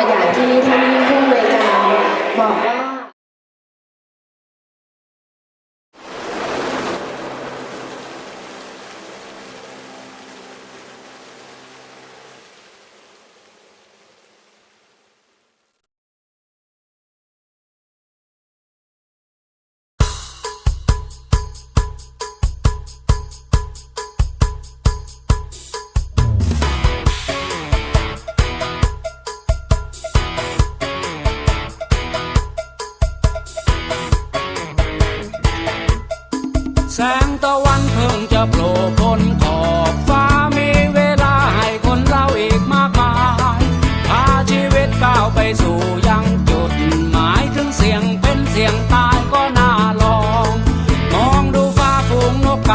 ค่อย่างที่ท่านผู้อำนวยการบอกว่า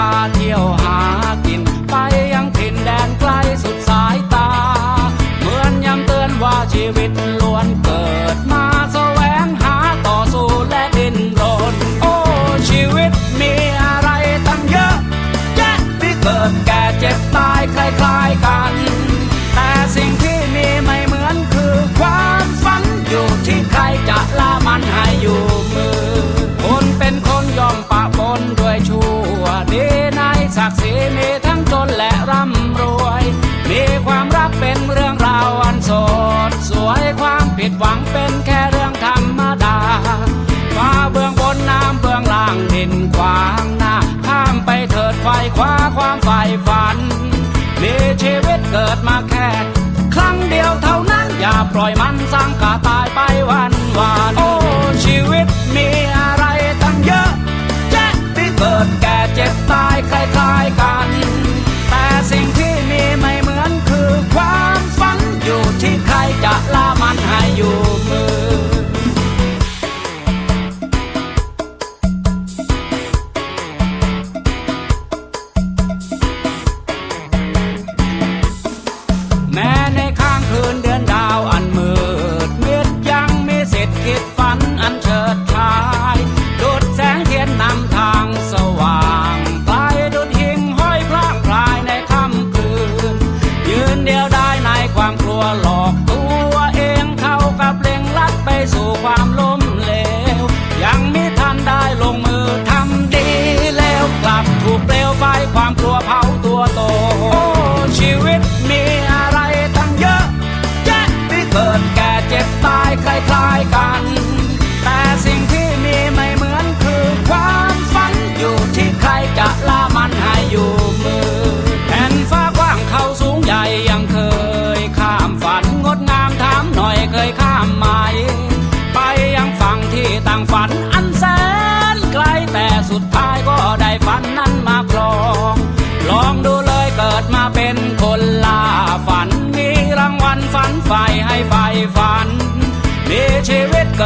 าเที่ยวหา ชีวิตเกิดมาแค่ ครั้งเดียวเท่านั้นอย่าปล่อยมันสร้างกาตายไปวันวาน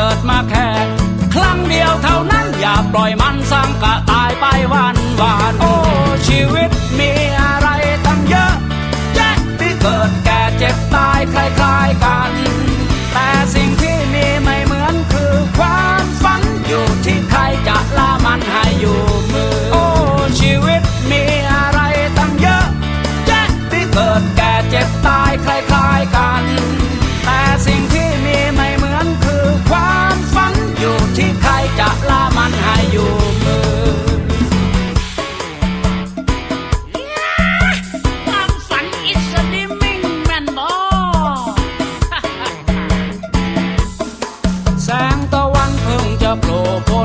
ิดมาแค่ครั้งเดียวเท่านั้นอย่าปล่อยมันสร้างกะตายไปวันวานโอ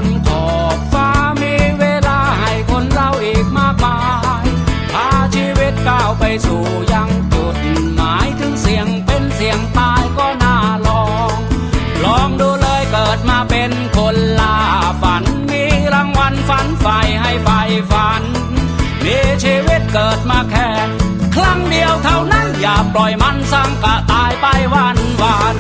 นขอบฟ้ามีเวลาให้คนเราอีกมากมายพาชีวิตก้าวไปสู่ยังจุดหมายถึงเสียงเป็นเสียงตายก็น่าลอง ลองดูเลยเกิดมาเป็นคนลาฝัน มีรางวัลฝันไฟให้ไฟฝัน มีชีวิตเกิดมาแค่ครั้งเดียวเท่านั้นอย่าปล่อยมันสั่งกะตายไปวันวาน